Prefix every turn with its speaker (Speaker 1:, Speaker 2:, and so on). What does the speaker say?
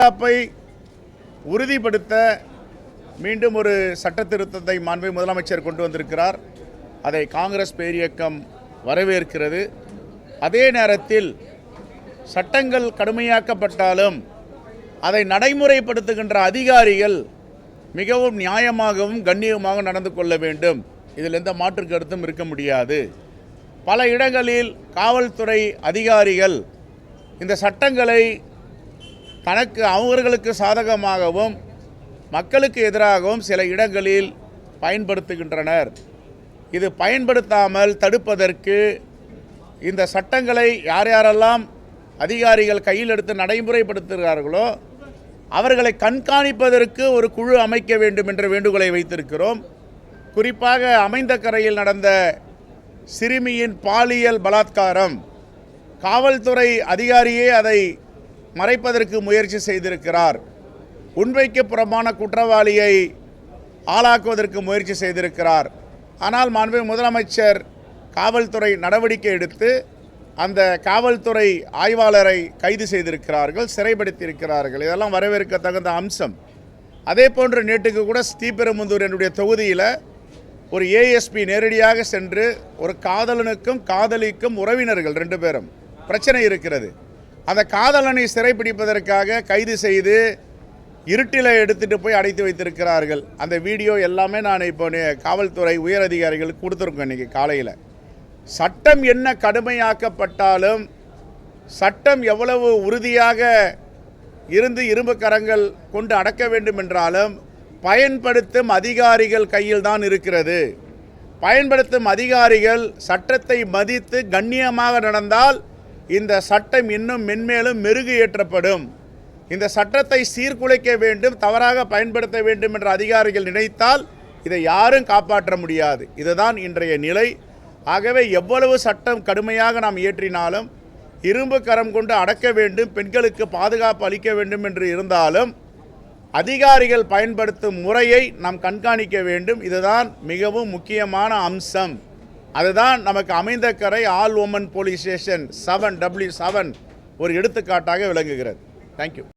Speaker 1: பாதுகாப்பை உறுதிப்படுத்த மீண்டும் ஒரு சட்ட திருத்தத்தை மாண்பை முதலமைச்சர் கொண்டு வந்திருக்கிறார். அதை காங்கிரஸ் பேரியக்கம் வரவேற்கிறது. அதே நேரத்தில் சட்டங்கள் கடுமையாக்கப்பட்டாலும் அதை நடைமுறைப்படுத்துகின்ற அதிகாரிகள் மிகவும் நியாயமாகவும் கண்ணியமாக நடந்து கொள்ள வேண்டும். இதில் எந்த மாற்று கருத்தும் இருக்க முடியாது. பல இடங்களில் காவல்துறை அதிகாரிகள் இந்த சட்டங்களை தனக்கு அவர்களுக்கு சாதகமாகவும் மக்களுக்கு எதிராகவும் சில இடங்களில் பயன்படுத்துகின்றனர். இது பயன்படுத்தாமல் தடுப்பதற்கு இந்த சட்டங்களை யார் யாரெல்லாம் அதிகாரிகள் கையில் எடுத்து நடைமுறைப்படுத்துகிறார்களோ அவர்களை கண்காணிப்பதற்கு ஒரு குழு அமைக்க வேண்டும் என்ற வேண்டுகோளை வைத்திருக்கிறோம். குறிப்பாக அமைந்த கரையில் நடந்த சிறுமியின் பாலியல் பலாத்காரம். காவல்துறை அதிகாரியே அதை மறைப்பதற்கு முயற்சி செய்திருக்கிறார். உண்மைக்கு புறமான குற்றவாளியை ஆளாக்குவதற்கு முயற்சி செய்திருக்கிறார். ஆனால் மாண்பு முதலமைச்சர் காவல்துறை நடவடிக்கை எடுத்து அந்த காவல்துறை ஆய்வாளரை கைது செய்திருக்கிறார்கள் சிறைப்படுத்தியிருக்கிறார்கள். இதெல்லாம் வரவேற்க தகுந்த அம்சம். அதே போன்று நேற்றுக்கு கூட ஸ்ரீபெரும்புந்தூர் என்னுடைய தொகுதியில் ஒரு ஏஎஸ்பி நேரடியாக சென்று ஒரு காதலனுக்கும் காதலிக்கும் உறவினர்கள் ரெண்டு பேரும் பிரச்சனை இருக்கிறது. அந்த காதலனை சிறைப்பிடிப்பதற்காக கைது செய்து இருட்டில் எடுத்துகிட்டு போய் அடைத்து வைத்திருக்கிறார்கள். அந்த வீடியோ எல்லாமே நான் இப்போ காவல்துறை உயர் அதிகாரிகளுக்கு கொடுத்துருக்கோம் இன்றைக்கி காலையில். சட்டம் என்ன கடுமையாக்கப்பட்டாலும் சட்டம் எவ்வளவு உறுதியாக இருந்து இரும்பு கரங்கள் கொண்டு அடக்க வேண்டும் என்றாலும் பயன்படுத்தும் அதிகாரிகள் கையில் தான் இருக்கிறது. பயன்படுத்தும் அதிகாரிகள் சட்டத்தை மதித்து கண்ணியமாக நடந்தால் இந்த சட்டம் இன்னும் மென்மேலும் மெருகு ஏற்றப்படும் இந்த சட்டத்தை சீர்குலைக்க வேண்டும் தவறாக பயன்படுத்த வேண்டும் என்ற அதிகாரிகள் நினைத்தால் இதை யாரும் காப்பாற்ற முடியாது. இதுதான் இன்றைய நிலை. ஆகவே எவ்வளவு சட்டம் கடுமையாக நாம் இயற்றினாலும் இரும்பு கரம் கொண்டு அடக்க வேண்டும் பெண்களுக்கு பாதுகாப்பு அளிக்க வேண்டும் என்று இருந்தாலும் அதிகாரிகள் பயன்படுத்தும் முறையை நாம் கண்காணிக்க வேண்டும். இதுதான் மிகவும் முக்கியமான அம்சம். அதுதான் நமக்கு அமைந்த கரை all woman police station seven W seven ஒரு எடுத்துக்காட்டாக விளங்குகிறது. தேங்க்யூ